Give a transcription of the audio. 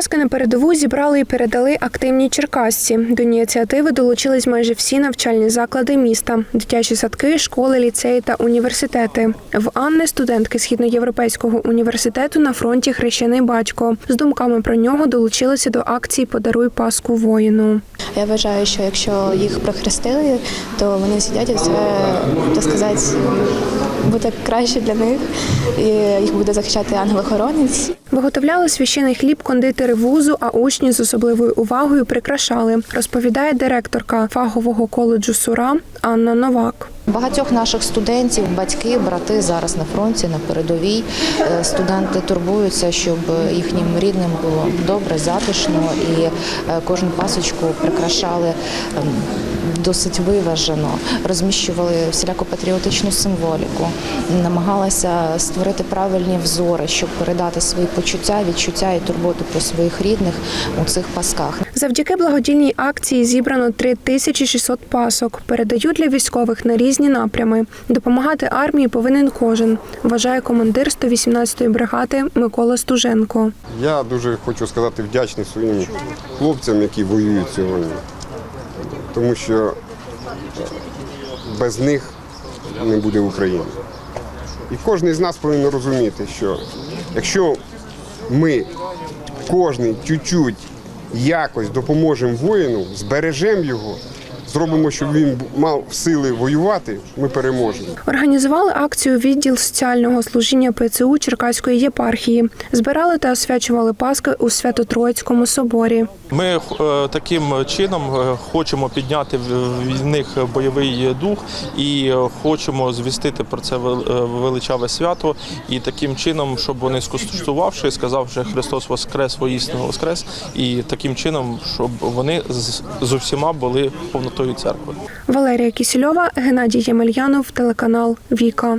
Паски на передову зібрали і передали активні черкасці. До ініціативи долучились майже всі навчальні заклади міста: дитячі садки, школи, ліцеї та університети. В Анни студентки Східноєвропейського університету на фронті хрещений батько. З думками про нього долучилися до акції Подаруй Паску воїну. Я вважаю, що якщо їх прохрестили, то вони сидять і все так сказати, буде краще для них. І їх буде захищати ангел-охоронець. Виготовляли священий хліб кондитери вузу, а учні з особливою увагою прикрашали, розповідає директорка фахового коледжу Сура Анна Новак. Багатьох наших студентів, батьки, брати зараз на фронті, на передовій. Е, Студенти турбуються, щоб їхнім рідним було добре, затишно і е, кожну пасочку прикрашали ем, досить виважено, розміщували всіляку патріотичну символіку, намагалися створити правильні взори, щоб передати свої почуття, відчуття і турботу про своїх рідних у цих пасках. Завдяки благодійній акції зібрано 3600 пасок. Передають для військових на різні напрями. Допомагати армії повинен кожен, вважає командир 118-ї бригади Микола Стуженко. Я дуже хочу сказати вдячний своїм хлопцям, які воюють сьогодні. Тому що е, без них не буде України. І кожен з нас повинен розуміти, що якщо ми кожен чуть-чуть якось допоможемо воїну, збережемо його, зробимо, щоб він мав сили воювати, ми переможемо. Організували акцію відділ соціального служіння ПЦУ Черкаської єпархії. Збирали та освячували Паски у Свято-Троїцькому соборі. Ми е, таким чином е, хочемо підняти в них бойовий дух і е, хочемо звістити про це вел- величаве свято. І таким чином, щоб вони скуштувавши, сказавши Христос Воскрес, воістину Воскрес, і таким чином, щоб вони з, усіма були повнотою церкви. Валерія Кісільова, Геннадій Ємельянов, телеканал Віка.